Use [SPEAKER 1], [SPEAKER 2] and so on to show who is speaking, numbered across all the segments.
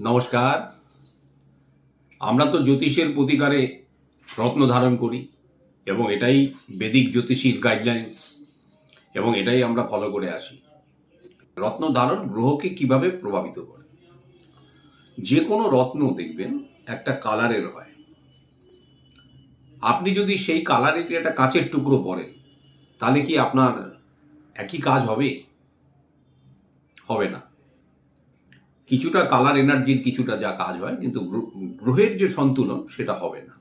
[SPEAKER 1] নমস্কার। আমরা তো জ্যোতিষের প্রতিকারে রত্ন ধারণ করি এবং এটাই বেদিক জ্যোতিষীর গাইডলাইন্স এবং এটাই আমরা ফলো করে আসি। রত্ন ধারণ গ্রহকে কীভাবে প্রভাবিত করে? যে কোনো রত্ন দেখবেন, একটা কালারের হয়। আপনি যদি সেই কালারের একটা কাঁচের টুকরো পরেন, তাহলে কি আপনার একই কাজ হবে? হবে না। কিছুটা কালার এনার্জির কিছুটা যা কাজ হয়, কিন্তু গ্রহের যে সন্তুলন সেটা হবে না।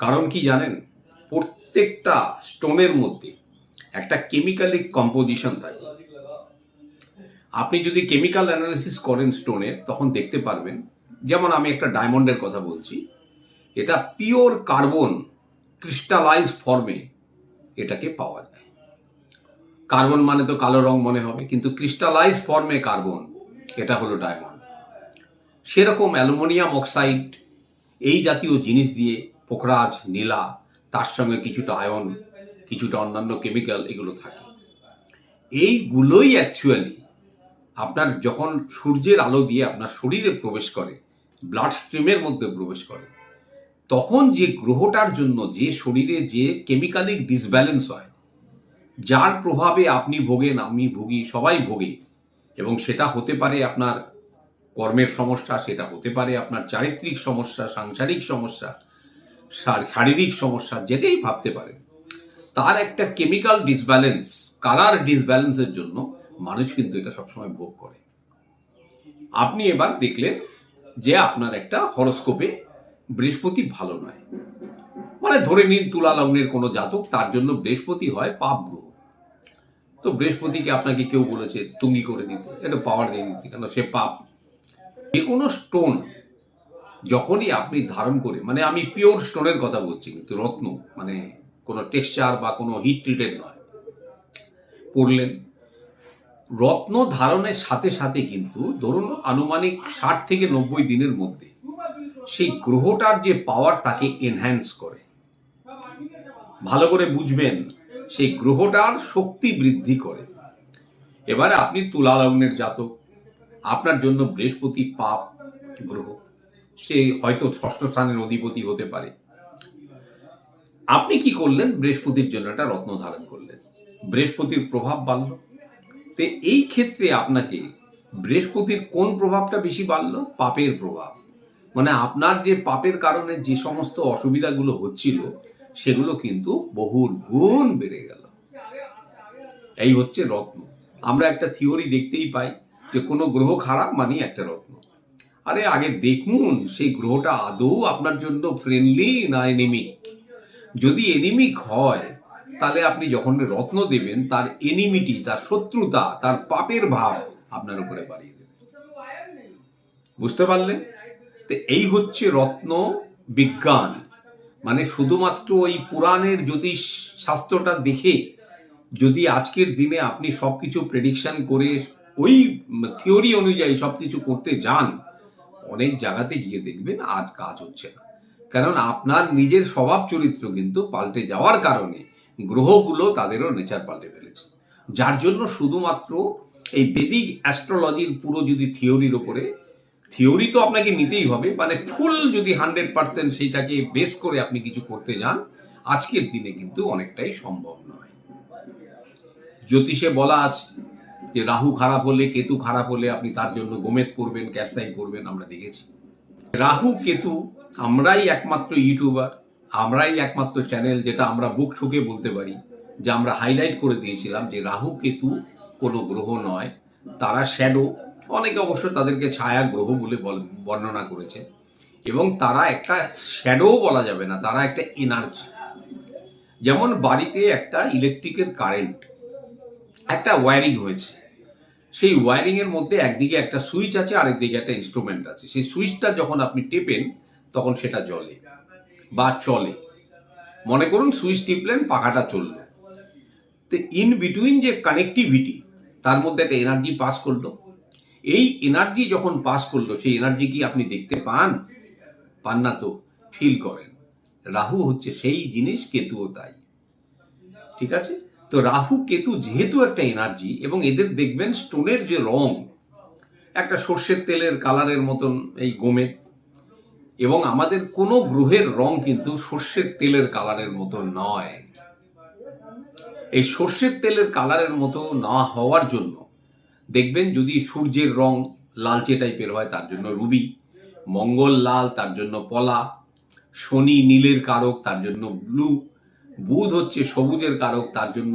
[SPEAKER 1] কারণ কি জানেন? প্রত্যেকটা স্টোনের মধ্যে একটা কেমিক্যালিক কম্পোজিশন থাকে। আপনি যদি কেমিক্যাল অ্যানালিসিস করেন স্টোনের তখন দেখতে পারবেন, যেমন আমি একটা ডায়মন্ডের কথা বলছি, এটা পিওর কার্বন ক্রিস্টালাইজ ফর্মে এটাকে পাওয়া যায়। কার্বন মানে তো কালো রং মনে হবে, কিন্তু ক্রিস্টালাইজ ফর্মে কার্বন এটা হলো ডায়মন্ড সেরকম অ্যালুমিনিয়াম অক্সাইড, এই জাতীয় জিনিস দিয়ে পোখরাজ, নীলা, তার সঙ্গে কিছুটা আয়ন কিছুটা অন্যান্য কেমিক্যাল এগুলো থাকে। এইগুলোই অ্যাকচুয়ালি আপনার যখন সূর্যের আলো দিয়ে আপনার শরীরে প্রবেশ করে ব্লাড স্ট্রিমের মধ্যে প্রবেশ করে, তখন যে গ্রহটার জন্য যে শরীরে যে কেমিক্যালিক ডিসব্যালেন্স হয়, যার প্রভাবে আপনি ভোগেন, আমি ভুগি, সবাই ভোগে এবং সেটা হতে পারে আপনার কর্মের সমস্যা, সেটা হতে পারে আপনার চারিত্রিক সমস্যা, সাংসারিক সমস্যা শারীরিক সমস্যা, যেটাই ভাবতে পারেন। তার একটা কেমিক্যাল ডিসব্যালেন্স কালার ডিসব্যালেন্সের জন্য মানুষ কিন্তু এটা সবসময় ভোগ করে। আপনি এবার দেখলেন যে আপনার একটা হরস্কোপে বৃহস্পতি ভালো নয়। মানে ধরে নিন তুলা লগ্নের কোনো জাতক, তার জন্য বৃহস্পতি হয় পাপ গ্রহ। তো বৃহস্পতিকে আপনাকে কেউ বলেছে তুঙ্গি করে দিতে। এটা পাওয়ার দিয়ে দিতে কেন সে পাপ। যে কোনো স্টোন, যখনই আপনি ধারণ করে মানে আমি পিওর স্টোনের কথা বলছি, কিন্তু রত্ন মানে কোনো টেক্সচার বা কোনো হিট ট্রিটেড নয়। পড়লেন, রত্ন ধারণের সাথে সাথে কিন্তু, ধরুন আনুমানিক ষাট থেকে নব্বই দিনের মধ্যে, সেই গ্রহটার যে পাওয়ার তাকে এনহ্যান্স করে। ভালো করে বুঝবেন সেই গ্রহটার শক্তি বৃদ্ধি করে। এবারে আপনি তুলা লগ্নের জাতক, আপনার জন্য বৃহস্পতি পাপ গ্রহ। সে হয়তো ষষ্ঠ স্থানের অধিপতি হতে পারে। আপনি কি করলেন? বৃহস্পতির জন্য একটা রত্ন ধারণ করলেন। বৃহস্পতির প্রভাব বাড়ল। তো এই ক্ষেত্রে আপনাকে বৃহস্পতির কোন প্রভাবটা বেশি বাড়ল? পাপের প্রভাব। মানে আপনার যে পাপের কারণে যে সমস্ত অসুবিধাগুলো হচ্ছিল সেগুলো কিন্তু বহুর গুণ বেড়ে গেল। এই হচ্ছে রত্ন। আমরা একটা থিওরি দেখতেই পাই যে কোনো গ্রহ খারাপ মানে একটা রত্ন। আরে আগে দেখুন, সেই গ্রহটা আদৌ আপনার জন্য ফ্রেন্ডলি না এনিমিক যদি এনিমিক হয়, তাহলে আপনি যখন রত্ন দেবেন, তার এনিমিটি তার শত্রুতা, তার পাপের ভাব আপনার উপরে বাড়িয়ে দেবে। বুঝতে পারলেন? তো এই হচ্ছে রত্ন বিজ্ঞান। মানে শুধুমাত্র ওই পুরাণের জ্যোতিষ শাস্ত্রটা দেখে যদি আজকের দিনে আপনি সব কিছু প্রেডিকশন করে ওই থিওরি অনুযায়ী সব কিছু করতে যান, অনেক জায়গাতে গিয়ে দেখবেন আজ কাজ হচ্ছে না। কারণ আপনার নিজের স্বভাব চরিত্র কিন্তু পাল্টে যাওয়ার কারণে গ্রহগুলো তাদেরও নেচার পাল্টে ফেলেছে। যার জন্য শুধুমাত্র এই বেদিক অ্যাস্ট্রোলজির পুরো যদি থিওরির ওপরে থিওরি তো আপনাকে নিতেই হবে মানে ফুল যদি হান্ড্রেড পার্সেন্ট সেইটাকে বেস করে আপনি কিছু করতে যান, আজকের দিনে কিন্তু অনেকটাই সম্ভব নয়। জ্যোতিষে বলা আছে যে রাহু খারাপ হলে কেতু খারাপ হলে আপনি তার জন্য গোমেদ করবেন ক্যাটসাই করবেন আমরা দেখেছি। রাহু, কেতু, আমরাই একমাত্র ইউটিউবার, আমরাই একমাত্র চ্যানেল যেটা আমরা বুক ঠুকে বলতে পারি, যে আমরা হাইলাইট করে দিয়েছিলাম যে রাহু, কেতু কোনো গ্রহ নয়, তারা শ্যাডো অনেকে অবশ্য তাদেরকে ছায়া গ্রহ বলে, বর্ণনা করেছে। এবং তারা একটা শ্যাডো বলা যাবে না, তারা একটা এনার্জি যেমন বাড়িতে একটা ইলেকট্রিকের কারেন্ট একটা ওয়্যারিং হয়েছে। সেই ওয়্যারিং এর মধ্যে একদিকে একটা সুইচ আছে, আরেকদিকে একটা ইনস্ট্রুমেন্ট আছে। সেই সুইচটা যখন আপনি টেপেন, তখন সেটা জ্বলে বা চলে। মনে করুন সুইচ টিপলেন, পাখাটা চলল। তো ইন বিটুইন যে কানেক্টিভিটি তার মধ্যে একটা এনার্জি পাস করল। এই এনার্জি যখন পাস করল, সেই এনার্জি কি আপনি দেখতে পান? পান না তো ফিল করেন। রাহু হচ্ছে সেই জিনিস, কেতুও তাই। ঠিক আছে? তো রাহু, কেতু যেহেতু একটা এনার্জি এবং এদের দেখবেন স্টোনের যে রং, একটা সর্ষের তেলের কালারের মতন এই গোমে, এবং আমাদের কোনো গ্রহের রং কিন্তু সর্ষের তেলের কালারের মতো নয়। এই সর্ষের তেলের কালারের মতো না হওয়ার জন্য দেখবেন যদি সূর্যের রং লালচে টাইপের হয়, তার জন্য রুবি, মঙ্গল লাল, তার জন্য পলা, শনি নীলের কারক, তার জন্য ব্লু, বুধ হচ্ছে সবুজের কারক, তার জন্য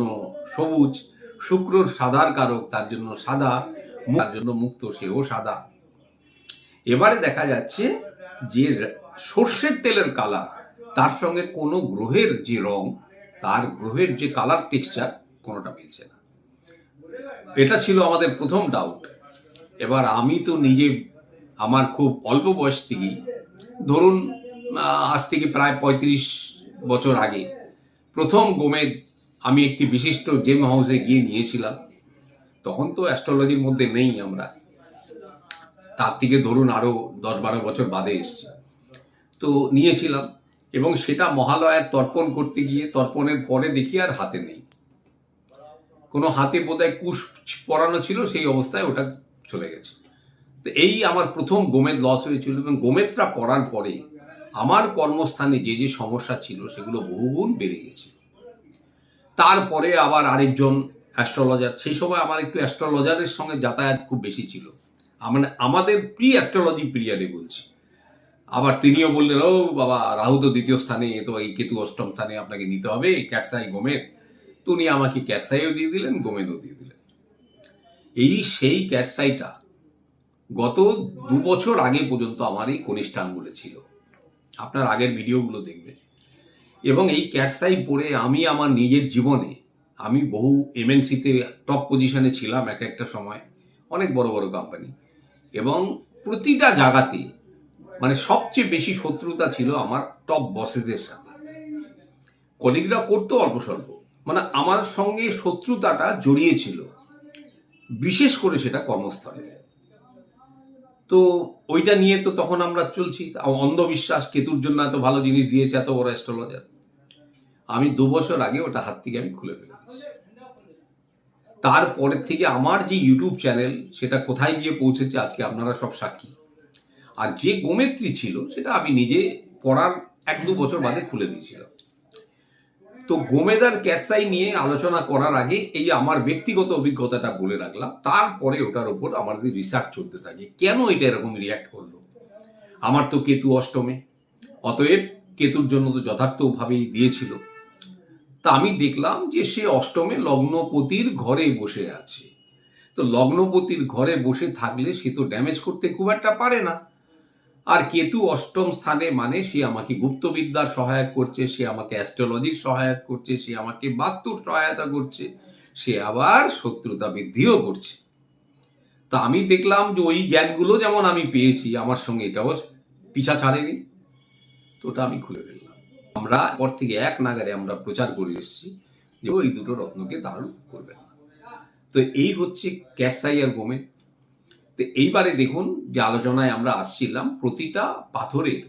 [SPEAKER 1] সবুজ শুক্রর সাদার কারক, তার জন্য সাদা তার জন্য মুক্ত, সেও সাদা। এবারে দেখা যাচ্ছে যে সর্ষের তেলের কালার তার সঙ্গে কোনো গ্রহের যে রং, তার গ্রহের যে কালার টেক্সচার কোনোটা মিলছে না। এটা ছিল আমাদের প্রথম ডাউট এবার আমি তো নিজে আমার খুব অল্প বয়স থেকেই, ধরুন আজ থেকে প্রায় পঁয়ত্রিশ বছর আগে, প্রথম গোমেদ আমি একটি বিশিষ্ট জেম হাউসে গিয়ে নিয়েছিলাম। তখন তো অ্যাস্ট্রোলজির মধ্যে নেই আমরা। তার থেকে ধরুন আরও দশ বারো বছর বাদে এসছি। তো নিয়েছিলাম এবং সেটা মহালয়ার তর্পণ করতে গিয়ে, তর্পণের পরে দেখি আর হাতে নেই। কোনো হাতে বোধহয় কুশ পরানো ছিল, সেই অবস্থায় ওটা চলে গেছে। তো এই আমার প্রথম গোমেদ লস হয়েছিল এবং গোমেদটা পড়ার পরে আমার কর্মস্থানে যে যে সমস্যা ছিল, সেগুলো বহুগুণ বেড়ে গেছে। তারপরে আবার আরেকজন অ্যাস্ট্রোলজার সেই সময় আমার একটু অ্যাস্ট্রোলজারের সঙ্গে যাতায়াত খুব বেশি ছিল। মানে আমাদের প্রি অ্যাস্ট্রোলজি পিরিয়ডে বলছি। আবার তিনিও বললেন, ও বাবা, রাহু তো দ্বিতীয় স্থানে তো এই কেতু অষ্টম স্থানে আপনাকে নিতে হবে ক্যাটসাই গোমেদ উনি আমাকে ক্যাটসাইও দিয়ে দিলেন, গোমেদও দিয়ে দিলেন। এই সেই ক্যাটসাইটা গত দু বছর আগে পর্যন্ত আমার এই কনিষ্ঠ আঙ্গুলে ছিল। আপনার আগের ভিডিওগুলো দেখবেন। এবং এই ক্যাটসাই পরে আমি আমার নিজের জীবনে, আমি বহু এমএনসিতে টপ পজিশনে ছিলাম এক একটা সময়, অনেক বড় বড় কোম্পানি এবং প্রতিটা জায়গাতে মানে সবচেয়ে বেশি শত্রুতা ছিল আমার টপ বসেদের সাথে। কলিগরা করতো অল্প স্বল্প। মানে আমার সঙ্গে শত্রুতাটা জড়িয়ে ছিল বিশেষ করে সেটা কর্মস্থলে। তো ওইটা নিয়ে তো তখন আমরা চলছি। অন্ধবিশ্বাস কেতুর জন্য এত ভালো জিনিস দিয়েছে, এত বড় অ্যাস্ট্রোলজার আমি দু বছর আগে ওটা হাত থেকে আমি খুলে ফেলেছি। তারপরের থেকে আমার যে ইউটিউব চ্যানেল সেটা কোথায় গিয়ে পৌঁছেছে, আজকে আপনারা সব সাক্ষী। আর যে গোমেত্রী ছিল, সেটা আমি নিজে পড়ার এক দু বছর বাদে খুলে দিয়েছিলাম। তো গোমেদার ক্যাটসাই নিয়ে আলোচনা করার আগে এই আমার ব্যক্তিগত অভিজ্ঞতাটা বলে রাখলাম। তারপরে ওটার উপর আমাদের রিসার্চ চলতে থাকে, কেন এটা এরকম রিয়াক্ট করল? আমার তো কেতু অষ্টমে, অতএব কেতুর জন্য তো যথার্থভাবেই দিয়েছিল। তা আমি দেখলাম যে সে অষ্টমে লগ্নপতির ঘরে বসে আছে। তো লগ্নপতির ঘরে বসে থাকলে সে তো ড্যামেজ করতে খুব একটা পারে না। আর কেতু অষ্টম স্থানে মানে সে আমাকে গুপ্তবিদ্যার সহায়ক করছে, সে আমাকে অ্যাস্ট্রোলজির সহায়ক করছে, সে আমাকে বাস্তুর সহায়তা করছে, সে আবার শত্রুতা বৃদ্ধিও করছে। তা আমি দেখলাম যে ওই জ্ঞানগুলো যেমন আমি পেয়েছি, আমার সঙ্গে এটাও পিছা ছাড়েনি। তো ওটা আমি খুলে ফেললাম। আমরা পর থেকে এক নাগারে আমরা প্রচার করে এসেছি যে ওই দুটো রত্নকে দারুণ করবেন তো এই হচ্ছে ক্যাটসাই আর তো এইবারে দেখুন যে আলোচনায় আমরা আসছিলাম, প্রতিটা পাথরের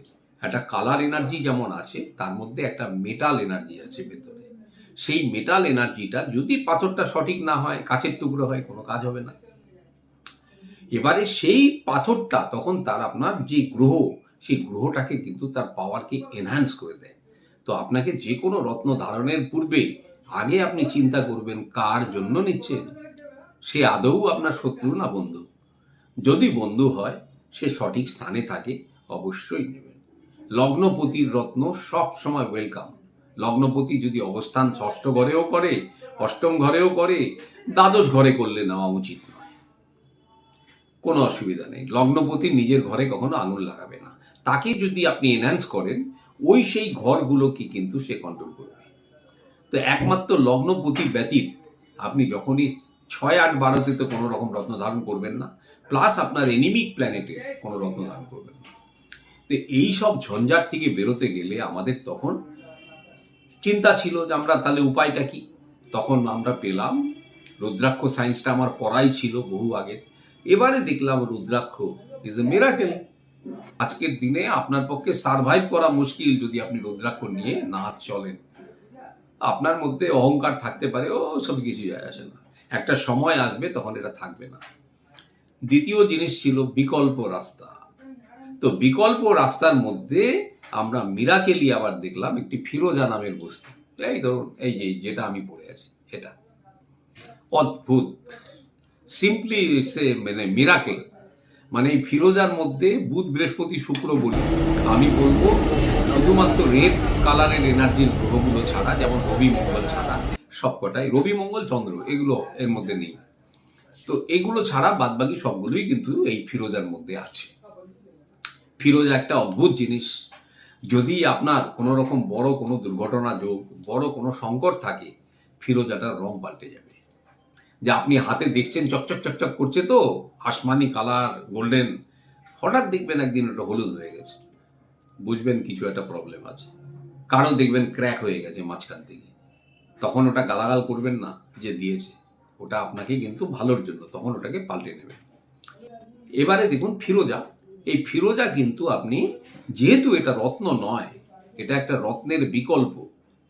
[SPEAKER 1] একটা কালার এনার্জি যেমন আছে, তার মধ্যে একটা মেটাল এনার্জি আছে ভেতরে। সেই মেটাল এনার্জিটা যদি পাথরটা সঠিক না হয় কাছের টুকরো হয়, কোনো কাজ হবে না। এবারে সেই পাথরটা তখন তার আপনার যে গ্রহ, সেই গ্রহটাকে কিন্তু তার পাওয়ারকে এনহ্যান্স করে দেয়। তো আপনাকে যে কোনো রত্ন ধারণের পূর্বে আগে আপনি চিন্তা করবেন কার জন্য নিচ্ছেন, সে আদৌ আপনার শত্রু না বন্ধু। যদি বন্ধু হয়, সে সঠিক স্থানে থাকে, অবশ্যই নেবেন। লগ্নপতির রত্ন সব সময় ওয়েলকাম লগ্নপতি যদি অবস্থান ষষ্ঠ ঘরেও করে, অষ্টম ঘরেও করে, দ্বাদশ ঘরে করলে নেওয়া উচিত নয়। কোনো অসুবিধা নেই। লগ্নপতি নিজের ঘরে কখনো আঙুল লাগাবে না। তাকে যদি আপনি এনহ্যান্স করেন, ওই সেই ঘরগুলোকে কিন্তু সে কন্ট্রোল করবে। তো একমাত্র লগ্নপতি ব্যতীত আপনি যখনই ছয় আট বারোতে তো কোনো রকম রত্ন ধারণ করবেন না। প্লাস আপনার এনিমিক প্ল্যানেটে কোনো রত্ন ধারণ করবেন তো এই সব ঝঞ্ঝাট থেকে বেরোতে গেলে আমাদের তখন চিন্তা ছিল যে আমরা তাহলে উপায়টা কি? তখন আমরা পেলাম, রুদ্রাক্ষ সায়েন্সটা আমার পড়াই ছিল বহু আগে। এবারে দেখলাম রুদ্রাক্ষ ইজ এ মেরাকেল আজকের দিনে আপনার পক্ষে সার্ভাইভ করা মুশকিল যদি আপনি রুদ্রাক্ষ নিয়ে না চলেন। আপনার মধ্যে অহংকার থাকতে পারে, ও সব কিছু যায় আসে না। একটা সময় আসবে তখন এটা থাকবে না। দ্বিতীয় জিনিস ছিল বিকল্প রাস্তা। তো বিকল্প রাস্তার মধ্যে আমরা মিরাকেলি আবার দেখলাম একটি ফিরোজা নামের বস্তু। এই ধরুন, এই যে, যেটা আমি পড়ে আছি, এটা। অদ্ভুত। সিম্পলি সে মানে মিরাকেল মানে এই ফিরোজার মধ্যে বুধ, বৃহস্পতি, শুক্র, বলি। আমি বলব, শুধুমাত্র রেড কালারের এনার্জির গ্রহগুলো ছাড়া, যেমন রবি, মঙ্গল ছাড়া, সবকটাই। রবি, মঙ্গল, চন্দ্র, এগুলো এর মধ্যে নেই। তো এগুলো ছাড়া বাদবাকি সবগুলোই কিন্তু এই ফিরোজার মধ্যে আছে। ফিরোজ একটা অদ্ভুত জিনিস। যদি আপনার কোনো রকম বড় কোনো দুর্ঘটনা যোগ, বড় কোনো সংকট থাকে ফিরোজাটার রং পাল্টে যাবে। যে আপনি হাতে দেখছেন চকচক চকচক করছে তো, আসমানি কালার, গোল্ডেন, হঠাৎ দেখবেন একদিন ওটা হলুদ হয়ে গেছে। বুঝবেন কিছু একটা প্রবলেম আছে। কারও দেখবেন ক্র্যাক হয়ে গেছে মাঝখান থেকে। তখন ওটা গালাগাল করবেন না যে দিয়েছে। ওটা আপনাকে কিন্তু ভালোর জন্য তখন ওটাকে পাল্টে নেবে। এবারে দেখুন ফিরোজা, এই ফিরোজা কিন্তু আপনি যেহেতু এটা রত্ন নয়, এটা একটা রত্নের বিকল্প,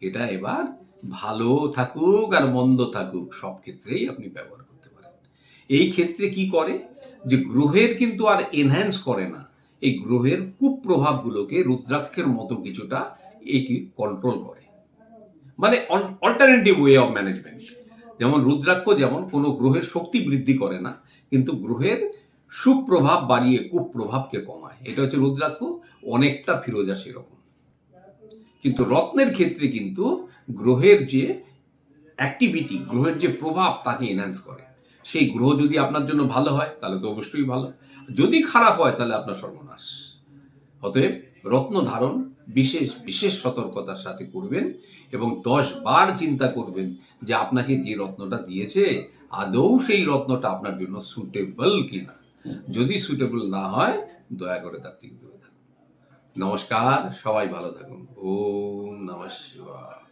[SPEAKER 1] এটা এবার ভালো থাকুক আর মন্দ থাকুক, সব ক্ষেত্রেই আপনি ব্যবহার করতে পারেন। এই ক্ষেত্রে কি করে? যে গ্রহের কিন্তু আর এনহ্যান্স করে না, এই গ্রহের কুপ্রভাবগুলোকে রুদ্রাক্ষের মতো কিছুটা এটি কন্ট্রোল করে। মানে অল্টারনেটিভ ওয়ে অফ ম্যানেজমেন্ট যেমন রুদ্রাক্ষ যেমন কোনো গ্রহের শক্তি বৃদ্ধি করে না, কিন্তু গ্রহের সুপ্রভাব বাড়িয়ে কুপ্রভাবকে কমায়। এটা হচ্ছে রুদ্রাক্ষ, অনেকটা ফিরোজা সেরকম। কিন্তু রত্নের ক্ষেত্রে কিন্তু গ্রহের যে অ্যাক্টিভিটি গ্রহের যে প্রভাব তাকে এনহ্যান্স করে। সেই গ্রহ যদি আপনার জন্য ভালো হয়, তাহলে তো অবশ্যই ভালো। যদি খারাপ হয়, তাহলে আপনার সর্বনাশ। অতএব রত্ন ধারণ বিশেষ বিশেষ সতর্কতার সাথে করবেন এবং দশ বার চিন্তা করবেন যে আপনাকে যে রত্নটা দিয়েছে, আদৌ সেই রত্নটা আপনার জন্য সুটেবল কিনা। যদি সুটেবল না হয়, দয়া করে তার থেকে দূরে থাকুন। নমস্কার, সবাই ভালো থাকুন। ও নমস্কার